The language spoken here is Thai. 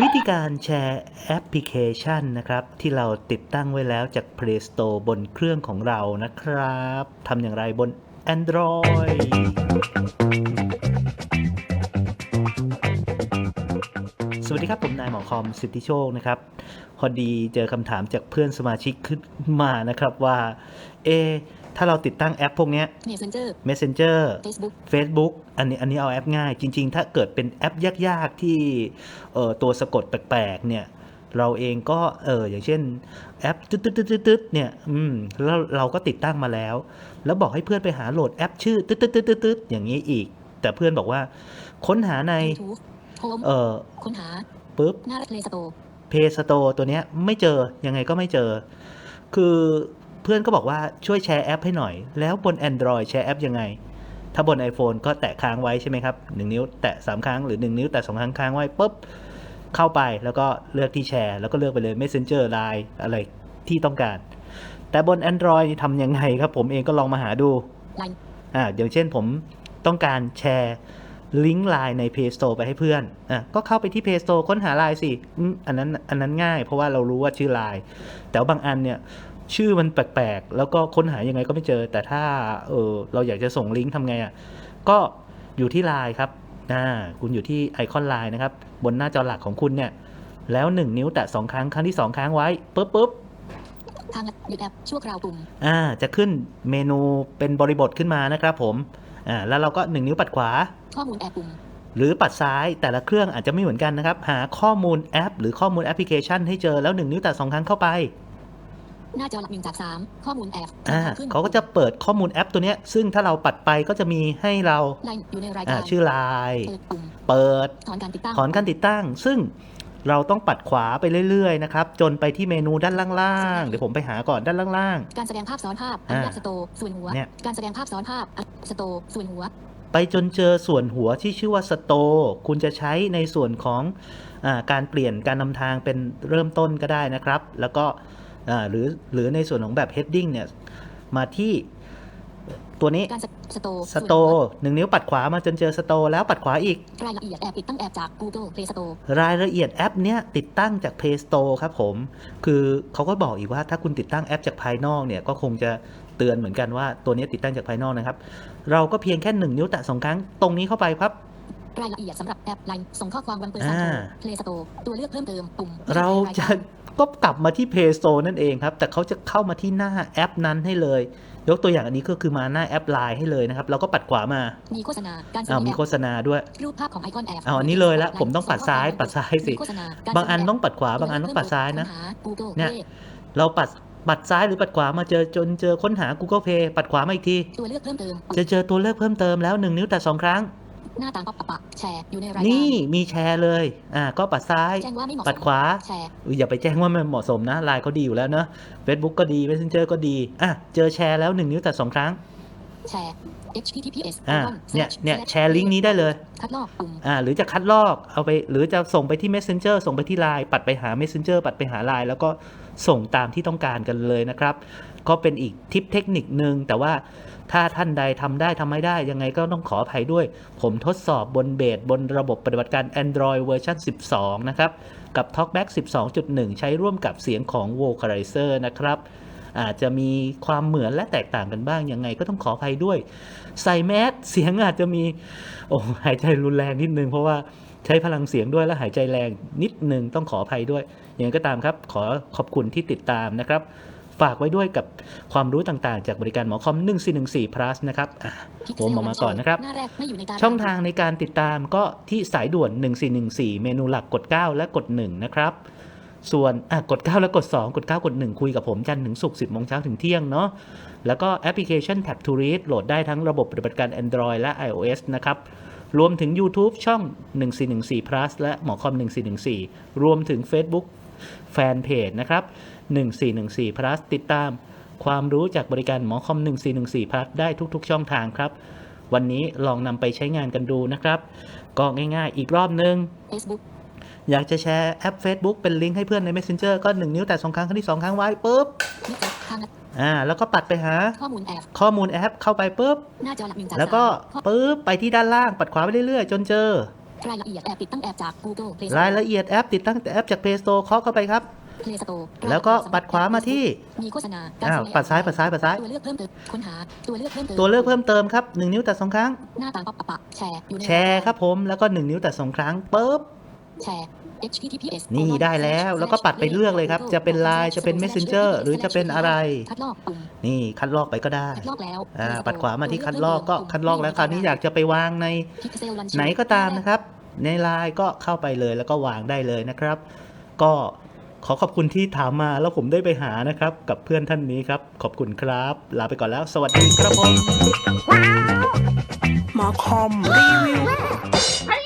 วิธีการแชร์แอปพลิเคชันนะครับ ที่เราติดตั้งไว้แล้วจาก Play Store บนเครื่องของเรานะครับทำอย่างไรบน Android สวัสดีครับ ผมนายหมอคอมสิทธิโชคนะครับ พอดีเจอคำถามจากเพื่อนสมาชิกขึ้นมานะครับว่า เอ ถ้าเราติดตั้งแอปพวกเนี้ย Messenger Messenger Facebook Facebook อันนี้อันนี้เอาแอปง่าย จริง ๆ ถ้าเกิดเป็นแอปยากๆที่เอ่อตัวสะกดแปลกๆเนี่ยเราเองก็เอออย่างเช่นแอปตึ๊ดๆๆๆเนี่ยอืมแล้วเราก็ติดตั้งมาแล้ว แล้วบอกให้เพื่อนไปหาโหลดแอปชื่อตึ๊ดๆๆๆอย่างนี้อีก แต่เพื่อนบอกว่า ค้นหาใน YouTube Home เออค้นหาปุ๊บหน้า Play Store Play Store ตัวเนี้ยไม่เจอยังไงก็ไม่เจอ คือ เพื่อนก็บอกว่าช่วยแชร์แอปให้หน่อย แล้วบน Android แชร์แอปยังไง ถ้าบน iPhone ก็แตะค้างไว้ใช่ไหมครับ1นิ้วแตะ3ครั้งหรือ 1 นิ้วแตะ2ครั้งค้างไว้ปุ๊บเข้าไปแล้วก็เลือกที่แชร์ แล้วก็เลือกไปเลย Messenger Line อะไรที่ต้องการ แต่บน Android นี่ทำยังไงครับ ผมเองก็ลองมาหาดู Line อ่าอย่างเช่นผมต้องการแชร์ลิงก์ไลน์ใน Play Store ไปให้เพื่อนอะก็เข้าไปที่ Play Store ค้นหาไลน์สิอืมอันนั้นอันนั้นง่าย เพราะว่าเรารู้ว่าชื่อไลน์แต่ว่าบางอันเนี่ย ชื่อมันแปลกๆ แล้วก็ค้นหายังไงก็ไม่เจอ แต่ถ้าเออเราอยากจะส่งลิงก์ทำไงอะก็อยู่ที่ไลน์ครับอ่าคุณอยู่ที่ไอคอนไลน์นะครับ บนหน้าจอหลักของคุณเนี่ย แล้ว 1 นิ้วแตะ2ครั้งครั้งที่ 2 ครั้งไว้ปุ๊บปุ๊บทางหยุดแอปชั่วคราวปุ่มอ่าจะขึ้นเมนูเป็นบริบทขึ้นมานะครับผมอ่าแล้วเราก็ 1 นิ้วปัดขวา ข้อมูลแอปปุ่มหรือปัดซ้ายแต่ละเครื่องอาจจะไม่เหมือนกันนะครับ หาข้อมูลแอป หรือข้อมูลแอปพลิเคชันให้เจอแล้ว 1 นิ้วแตะ2ครั้งเข้าไป หน้าจอหลักหนึ่งจากสามข้อมูลแอปอ่าทางขึ้นเขาก็จะเปิดข้อมูลแอปตัวเนี้ย ซึ่งถ้าเราปัดไปก็จะมีให้เราไลน์อยู่ในรายอ่าการชื่อไลน์เปิดปุ่มเปิดถอนการติดตั้งถอนการติดตั้ง ซึ่งเราต้องปัดขวาไปเรื่อยๆนะครับ จนไปที่เมนูด้านล่างๆ เดี๋ยวผมไปหาก่อนด้านล่างการแสดงภาพซ้อนภาพออ่านุญาตสโตร์ส่วนหัวเนี่ยการแสดงภาพซ้อนภาพสโตร์ส่วนหัวๆไปจนเจอส่วนหัวที่ชื่อว่าสโตคุณจะใช้ในส่วนของอาการเปลี่ยนการนำทางเป็นเริ่มต้นก็ได้นะครับ แล้วก็อ่า หรือหรือในส่วนของแบบ heading เนี่ย มาที่ตัวนี้การสโตร์สโตหนึ่งนิ้วปัดขวามาจนเจอสโตแล้วปัดขวาอีก รายละเอียดแอปติดตั้งแอปจาก Google Play Store รายละเอียดแอปเนี้ยติดตั้งจาก Play Store ครับผม คือเขาก็บอกอีกว่าถ้าคุณติดตั้งแอปจากภายนอกเนี่ยก็คงจะเตือนเหมือนกันว่าตัวเนี้ยติดตั้งจากภายนอกนะครับ เราก็เพียงแค่1นิ้วแตะสองครั้งตรงนี้เข้าไปครับรายละเอียดสำหรับแอปไลน์ส่งข้อความวันเปิดสามอ่า Play Store ตัวเลือกเพิ่มเติมปุ่ม เราอยู่ในยจะ การก็กลับมาที่ Play Store นั่นเองครับ แต่เขาจะเข้ามาที่หน้าแอปนั้นให้เลย ยกตัวอย่างอันนี้ก็คือมาหน้าแอป Line ให้เลยนะครับ เราก็ปัดขวามา มีโฆษณา การซื้อ้าวอมีแอปโฆษณาด้วย รูปภาพของไอคอนแอปเอาอันนี้เลยละ ผมต้องปัดซ้าย ปัดซ้ายสิโฆษณาการบางอันซื้ต้องปัดขวา บางอันต้องปัดซ้ายนะค้ห Google เนี่ย Play เราปัดปัดซ้ายหรือปัดขวามาเจอจนเจอค้นหา Google Play ปัดขวามาอีกที ตัวเลือกเพิ่มเติม จะเจอตัวเลือกเพิ่มเติมแล้ว 1 นิ้วแต่2ครั้ง หน้าต่างป๊อปอัพแชร์อยู่ในรายการนี่มีแชร์เลย อ่า ก็ปัดซ้าย แจ้งว่าไม่เหมาะสมปัดขวาแชร์อุ๊ยอย่าไปแจ้งว่ามันเหมาะสมนะไลน์เขาดีอยู่แล้วเนอะ Facebook ก็ดี Messenger ก็ดี อะ เจอแชร์แล้ว1นิ้วแต่2ครั้ง แชร์ https อ่า colon เนี่ย slash เนี่ย slash แชร์ลิงก์นี้ได้เลย คัดลอกปุ่มอ่า หรือจะคัดลอก เอาไป หรือจะส่งไปที่ Messenger ส่งไปที่ Line ปัดไปหา Messenger ปัดไปหา Line แล้วก็ ส่งตามที่ต้องการกันเลยนะครับ ก็เป็นอีกทิปเทคนิคนึง แต่ว่าถ้าท่านใดทำได้ทำไม่ได้ ยังไงก็ต้องขออภัยด้วย ผมทดสอบบนเบสบนระบบปฏิบัติการ Android เวอร์ชัน12 นะครับ กับ TalkBack 12.1 ใช้ร่วมกับเสียงของ Vocalizer นะครับ อาจจะมีความเหมือนและแตกต่างกันบ้างยังไงก็ต้องขออภัยด้วย ใส่แมสเสียงอาจจะมีโอ้หายใจรุนแรงนิดนึง เพราะว่าใช้พลังเสียงด้วยและหายใจแรงนิดนึงต้องขออภัยด้วยอย่างไรก็ตามครับ ขอขอบคุณที่ติดตามนะครับ ฝากไว้ด้วยกับความรู้ต่างๆ จากบริการหมอคอม 1414 plus นะครับอะพิกเซผมลออกมาก่อนนะครับหน้าแรกไม่อยู่ในตารช่องทางในการติดตามก็ที่สายด่วน 1414 เมนูหลักกด 9 และกด 1 นะครับ ส่วนกด 9 และกด 2 กด 9 กด 1 คุยกับผมจันถึงศุก10โมงเช้าถึงเที่ยงเนาะแล้วก็แอปพลิเคชัน Tap to Read โหลดได้ทั้งระบบปฏิบัติการ Android และ iOS นะครับรวมถึง YouTube ช่อง 1414 plus และหมอคอม 1414 รวมถึง Facebook แฟนเพจนะครับ 1414 plus ติดตามความรู้จากบริการหมอคอม 1414 plus ได้ทุกๆ ช่องทางครับ วันนี้ลองนำไปใช้งานกันดูนะครับ ก็ง่ายๆ อีกรอบนึงเฟซบุ๊ก อยากจะแชร์แอป Facebook เป็นลิงก์ให้เพื่อนใน Messenger ก็ 1 นิ้วแต่สองครั้งครั้งที่ 2 ครั้งไว้ปุ๊บนิจทางอ่าแล้วก็ปัดไปหาข้อมูลแอปข้อมูลแอปเข้าไปปุ๊บหน้าจอหลักหนึ่งจากแล้วก็สามปุ๊บไปที่ด้านล่างปัดขวาไปเรื่อยๆ จนเจอ รายละเอียดแอปติดตั้งแอปจาก Google Play รายละเอียดแอปติดตั้งแต่แอปจาก Play Store เคาะเข้าไปครับ Play Store แล้วก็ปัดขวามาที่มีโฆษณาอ้าวปัดซ้ายปัดซ้ายปัดซ้ายตัวเลือกเพิ่มเติมค้นหาตัวเลือกเพิ่มเติมตัวเลือกเพิ่มเติมครับ1นิ้วแต่สองครั้งหน้าต่างป๊อปปะแชร์อยู่ในแชร์ครับผมแล้วก็1นิ้วแต่สองครั้งปุ๊บ แชร์ https นี่ได้แล้วแล้วก็ปัดไปเลือกเลยครับ จะเป็น Line จะเป็น Messenger หรือจะเป็นอะไร คัดลอกปุ่มนี่คัดลอกไปก็ได้คัดลอกแล้วอ่า Play Store ปัดขวามาที่คัดลอกก็ตัวเคัดลอกแล้วคราวนี้อยากจะไปวางใน Pixel Launcher ไหนก็ตามนะครับ ในไลน์ก็เข้าไปเลยแล้วก็วางได้เลยนะครับ ก็ขอขอบคุณที่ถามมาแล้วผมได้ไปหานะครับ กับเพื่อนท่านนี้ครับ ขอบคุณครับ ลาไปก่อนแล้ว สวัสดีครับผมมาคอมรีวิว